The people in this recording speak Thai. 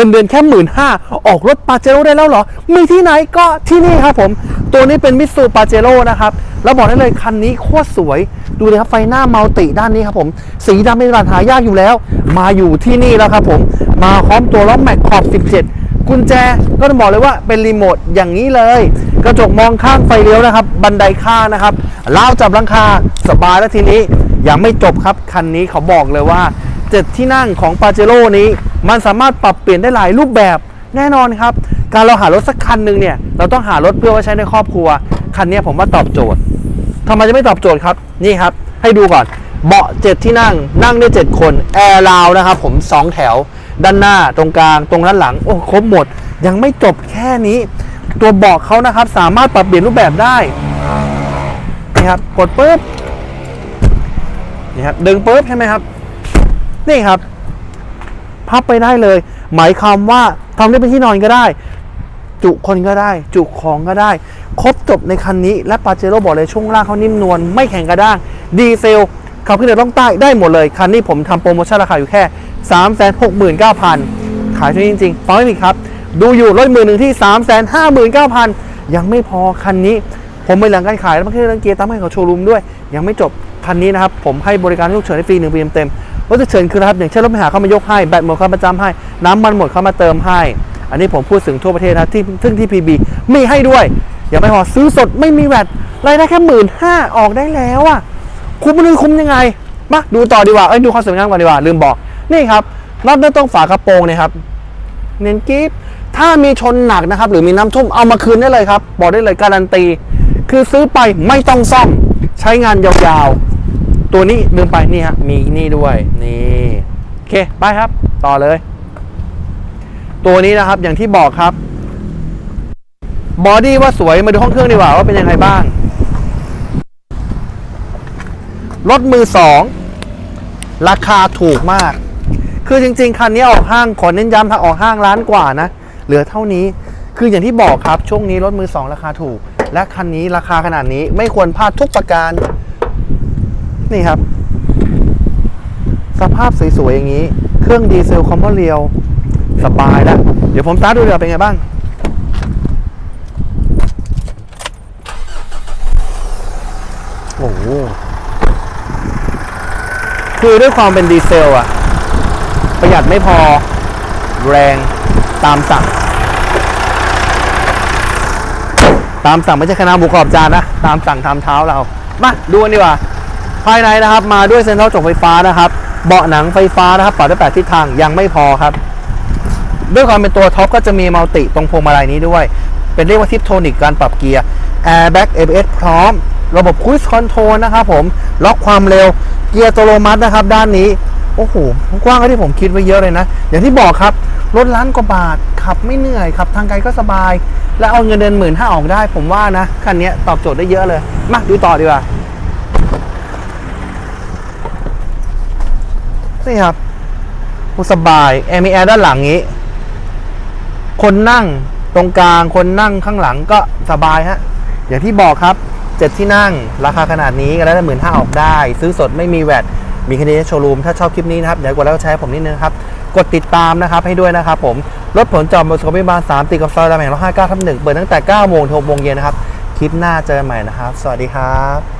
งินเดือนแค่หมื่นห้าออกรถปาเจโร่ได้แล้วเหรอ มีที่ไหนก็ที่นี่ครับผม ตัวนี้เป็นมิตซูปาเจโร่นะครับแล้วบอกได้เลยคันนี้โคตรสวยดูเลยครับไฟหน้ามัลติด้านนี้ครับผม สีดำเป็นตลาดหายากอยู่แล้ว มาอยู่ที่นี่แล้วครับผม มาพร้อมตัวล้อแม็กขอบ 17 กุญแจก็ต้องบอกเลยว่าเป็นรีโมทอย่างนี้เลย กระจกมองข้างไฟเลี้ยวนะครับ บันไดข้างนะครับราวจับลังคาสบายแล้วทีนี้ยังไม่จบครับ คันนี้เขาบอกเลยว่า เจ็ดที่นั่งของปาเจโร่นี้ มันสามารถปรับเปลี่ยนได้หลายรูปแบบแน่นอนครับ การเราหารถสักคันหนึ่งเนี่ยเราต้องหารถเพื่อไว้ใช้ในครอบครัว คันนี้ผมว่าตอบโจทย์ทำไมจะไม่ตอบโจทย์ครับนี่ครับ ให้ดูก่อนเบาะเจ็ดที่นั่งนั่งได้เจ็ดคนแอร์ราวนะครับผมสองแถว ด้านหน้าตรงกลางตรงด้านหลังโอ้ครบหมด ยังไม่จบแค่นี้ ตัวเบาะเขานะครับสามารถปรับเปลี่ยนรูปแบบได้นี่ครับกดปุ๊บนี่ครับดึงปุ๊บใช่ไหมครับ นี่ครับ พับไปได้เลย หมายความว่าทำได้เป็นที่นอนก็ได้ จุคนก็ได้ จุของก็ได้ ครบจบในคันนี้ และปาเจโร่บอกเลยช่วงล่างเขานิ่มนวลไม่แข็งกระด้าง ดีเซลขับขึ้นเหนือล่องใต้ได้หมดเลย คันนี้ผมทำโปรโมชั่นราคาอยู่แค่ 3 6 9 0 0 0 ขายที่นี่จริงๆฟังไม่ผิดครับ ดูอยู่รถมือหนึ่งที่ 3 5 9 0 0 0 ยังไม่พอคันนี้ ผมไปหลังการขายแล้วมาขึ้นเรื่องเกียร์ตามให้เขาโชว์รูมด้วย ยังไม่จบคันนี้นะครับผมให้บริการลูกเฉินฟรีหนึ่งปีเต็ม รถฉุกเฉินคือนะครับอย่างเช่นรถไปหาเข้ามายกให้แบตหมดเข้ามาจำให้ น้ำมันหมดเข้ามาเติมให้ อันนี้ผมพูดถึงทั่วประเทศนะที่ซึ่งที่ PB มีให้ด้วยอยังไม่อซื้อสดไม่มีแวดรายได้แค่หมื่นห้าออกได้แล้วอะคุ้มมันคุ้มยังไงมาดูต่อดีกว่าเอ้ยดูความสวยงามก่อนดีกว่าลืมบอกนี่ครับน็อตด้านตรงฝากระโปรงนี่ยครับเน้นกิฟถ้ามีชนหนักนะครับ หรือมีน้ำท่วมเอามาคืนได้เลยครับ บอกได้เลยการันตี คือซื้อไปไม่ต้องซ่อม ใช้งานยาวๆ ตัวนี้ลืมไปนี่ฮะมีนี่ด้วยนี่โอเคไปครับ ต่อเลย ตัวนี้นะครับอย่างที่บอกครับบอดี้ว่าสวยมาดูห้องเครื่องดีกว่าว่าเป็นยังไงบ้างรถมือสองราคาถูกมาก คือจริง ๆ คันนี้ออกห้างขอเน้นย้ำถ้าออกห้างล้านกว่านะ เหลือเท่านี้คืออย่างที่บอกครับช่วงนี้รถมือสองราคาถูก และคันนี้ราคาขนาดนี้ไม่ควรพลาดทุกประการ นี่ครับ สภาพสวยๆอย่างนี้ เครื่องดีเซลคอมเพลเรียว สบายแล้ว เดี๋ยวผมสตาร์ทดูเดี๋ยวเป็นไงบ้าง โอ้โหคือด้วยความเป็นดีเซลอะประหยัดไม่พอแรงตามสั่ง ตามสั่งไม่ใช่คณะหมูกรอบจานนะ ตามสั่งทำเท้าเรา มาดูกันดีกว่า ภายในนะครับมาด้วยเซ็นทรัลจกไฟฟ้านะครับเบาะหนังไฟฟ้านะครับปรับได้แปดทิศทางยังไม่พอครับ ด้วยความเป็นตัวท็อปก็จะมีมัลติตรงพวงมาลัยนี้ด้วย เป็นเรียกว่าทิปโทนิกการปรับเกียร์ Airbag ABS พร้อม ระบบ Cruise Control นะครับผมล็อกความเร็วเกียร์โตโลมัสนะครับ ด้านนี้โอ้โหกว้างกว่าที่ผมคิดไว้เยอะเลยนะ อย่างที่บอกครับรถล้านกว่าบาทขับไม่เหนื่อยขับทางไกลก็สบาย และเอาเงินเดือนหมื่นห้าออกได้ ผมว่านะคันนี้ตอบโจทย์ได้เยอะเลย มาดูต่อดีกว่า นี่ครับโอ้สบายแอร์มีแอร์ด้านหลังนี้ คนนั่งตรงกลางคนนั่งข้างหลังก็สบายฮะ อย่างที่บอกครับเจ็ดที่นั่งราคาขนาดนี้ก็ได้วหมื่นห้าออกได้ ซื้อสดไม่มีแวดมีคดีโชว์รูม ถ้าชอบคลิปนี้นะครับเดี๋ยวกดไลค์กดแชร์ผมนิดนึงครับ กดติดตามนะครับให้ด้วยนะครับผมรถผลจอดบนสุขภิบาล3ติดกับซอยรามแห่งร้อยห้าเก้าทับหนึ่งเปิดตั้งแต่9โมงถึง6โมงเย็นนะครับ คลิปหน้าเจอกันใหม่นะครับ สวัสดีครับ